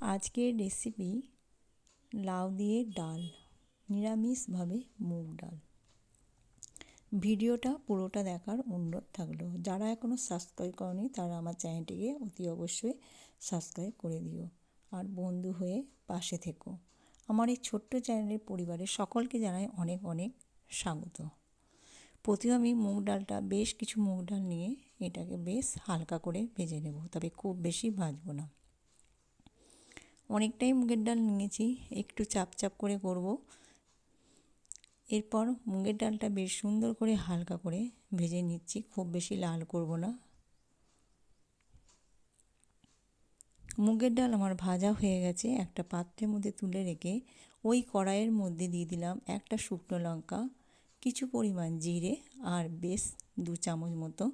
আজকের রেসিপি লাউ দিয়ে ডাল, নিরামিষভাবে মুগ ডাল। ভিডিওটা পুরোটা দেখার অনুরোধ থাকল। যারা এখনও সাবস্ক্রাইব করেনি, তারা আমার চ্যানেলটিকে অতি অবশ্যই সাবস্ক্রাইব করে দিও। আর বন্ধু হয়ে পাশে থেকো। আমার এই ছোট্ট চ্যানেলের পরিবারের সকলকে জানাই অনেক অনেক স্বাগত। প্রথমে আমি মুগ ডালটা, বেশ কিছু মুগ ডাল নিয়ে এটাকে বেশ হালকা করে ভেজে নেব। তবে খুব বেশি ভাজবো না। অনেকটাই মুগের ডাল নিয়েছি, একটু চাপ চাপ করে করব। এরপর মুগের ডালটা বেশ সুন্দর করে হালকা করে ভেজে নিচ্ছি, খুব বেশি লাল করব না। মুগের ডাল আমার ভাজা হয়ে গেছে, একটা পাত্রের মধ্যে তুলে রেখে ওই কড়াইয়ের মধ্যে দিয়ে দিলাম একটা শুকনো লঙ্কা, কিছু পরিমাণ জিরে আর বেশ দু চামচ মতো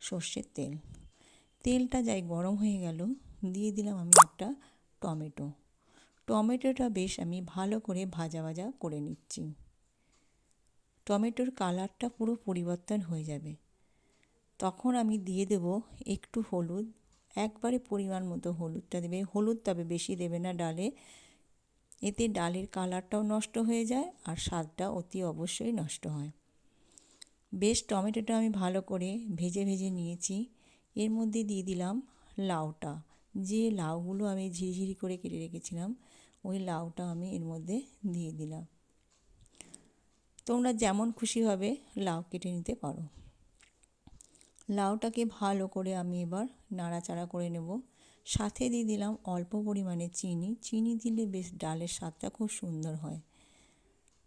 সর্ষের তেল। তেলটা যাই গরম হয়ে গেল, দিয়ে দিলাম আমি একটা টমেটো। টমেটোটা বেশ আমি ভালো করে ভাজা ভাজা করে নিচ্ছি। টমেটোর কালারটা পুরো পরিবর্তন হয়ে যাবে। তখন আমি দিয়ে দেব একটু হলুদ। একবারে পরিমাণ মতো হলুদটা দেবে। হলুদ তবে বেশি দেবে না ডালে। এতে ডালের কালারটাও নষ্ট হয়ে যায় আর স্বাদটা অতি অবশ্যই নষ্ট হয়। বেশ টমেটোটা আমি ভালো করে ভেজে ভেজে নিয়েছি। এর মধ্যে দিয়ে দিলাম লাউটা। যে লাউগুলো আমি ঝিরিঝিরি করে কেটে রেখেছিলাম, ওই লাউটা আমি এর মধ্যে দিয়ে দিলাম। তোমরা যেমন খুশি হবে লাউ কেটে নিতে পারো। লাউটাকে ভালো করে আমি এবার নাড়াচাড়া করে নেব। সাথে দিয়ে দিলাম অল্প পরিমাণে চিনি। চিনি দিলে বেশ ডালের স্বাদটা খুব সুন্দর হয়।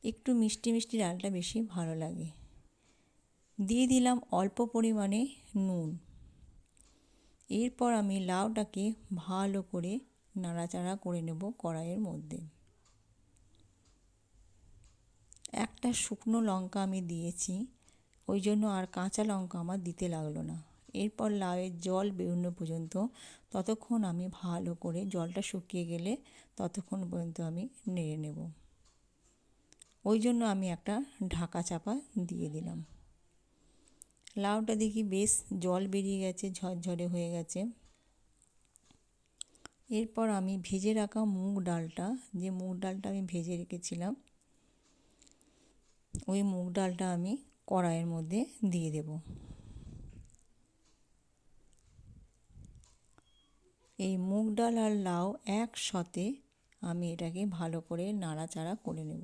একটু মিষ্টি মিষ্টি ডালটা বেশি ভালো লাগে। দিয়ে দিলাম অল্প পরিমাণে নুন। এরপর আমি লাউটাকে ভালো করে নাড়াচাড়া করে নেব কড়াইয়ের মধ্যে। একটা শুকনো লঙ্কা আমি দিয়েছি, ওই জন্য আর কাঁচা লঙ্কা আমার দিতে লাগল না। এরপর লাউয়ের জল বেরোনো পর্যন্ত, ততক্ষণ আমি ভালো করে জলটা শুকিয়ে গেলে ততক্ষণ পর্যন্ত আমি নেড়ে নেব। ওই জন্য আমি একটা ঢাকা চাপা দিয়ে দিলাম। লাউটা দেখি বেশ জল বেরিয়ে গেছে, ঝরঝরে হয়ে গেছে। এরপর আমি ভেজে রাখা মুগ ডালটা, যে মুগ ডালটা আমি ভেজে রেখেছিলাম, ওই মুগ ডালটা আমি কড়াইয়ের মধ্যে দিয়ে দেব। এই মুগ ডাল আর লাউ একসাথে আমি এটাকে ভালো করে নাড়াচাড়া করে নেব।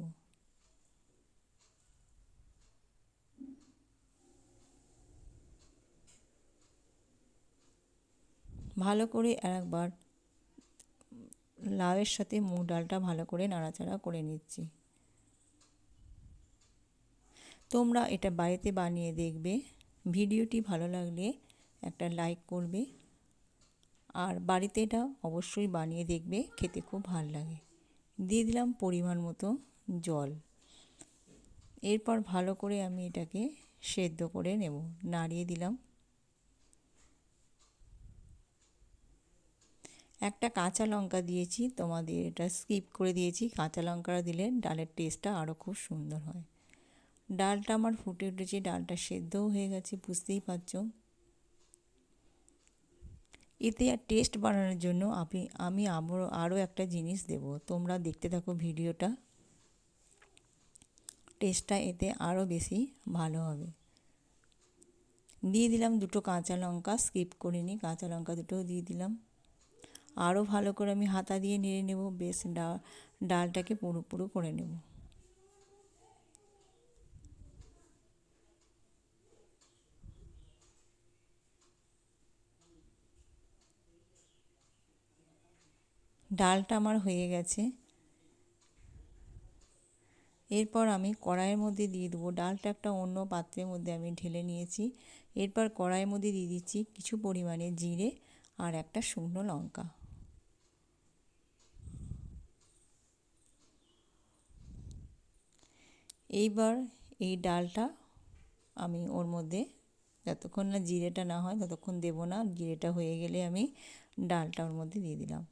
ভালো করে একবার লাউয়ের সাথে মুগ ডালটা ভালো করে নাড়াচাড়া করে নিচ্ছি। তোমরা এটা বাড়িতে বানিয়ে দেখবে। ভিডিওটি ভালো লাগলে একটা লাইক করবে। আর বাড়িতে এটা অবশ্যই বানিয়ে দেখবে, খেতে খুব ভালো লাগে। দিয়ে দিলাম পরিমাণ মতো জল। এরপর ভালো করে আমি এটাকে সেদ্ধ করে নেব। নাড়িয়ে দিলাম। একটা কাঁচা লঙ্কা দিয়েছি, তোমাদের এটা স্কিপ করে দিয়েছি। কাঁচা লঙ্কাটা দিলে ডালের টেস্টটা আরও খুব সুন্দর হয়। ডালটা আমার ফুটে উঠেছে, ডালটা সেদ্ধও হয়ে গেছে, বুঝতেই পারছ। এতে আর টেস্ট বানানোর জন্য আপনি, আমি আবারও আরও একটা জিনিস দেব। তোমরা দেখতে থাকো ভিডিওটা। টেস্টটা এতে আরও বেশি ভালো হবে। দিয়ে দিলাম দুটো কাঁচা লঙ্কা স্কিপ করিনি কাঁচা লঙ্কা দুটোও দিয়ে দিলাম। আরও ভালো করে আমি হাতা দিয়ে নেড়ে নেব, বেশ ডাল ডালটাকে পুরো পুরো করে নেব। ডালটা আমার হয়ে গেছে। এরপর আমি কড়াইয়ের মধ্যে দিয়ে দেবো, ডালটা একটা অন্য পাত্রের মধ্যে আমি ঢেলে নিয়েছি। এরপর কড়াইয়ের মধ্যে দিয়ে দিচ্ছি কিছু পরিমাণে জিরে আর একটা শুকনো লঙ্কা। এইবার এই ডালটা আমি ওর মধ্যে যতক্ষণ না জিরেটা না হয় ততক্ষণ দেবো না জিরেটা হয়ে গেলে আমি ডালটা ওর মধ্যে দিয়ে দিলাম।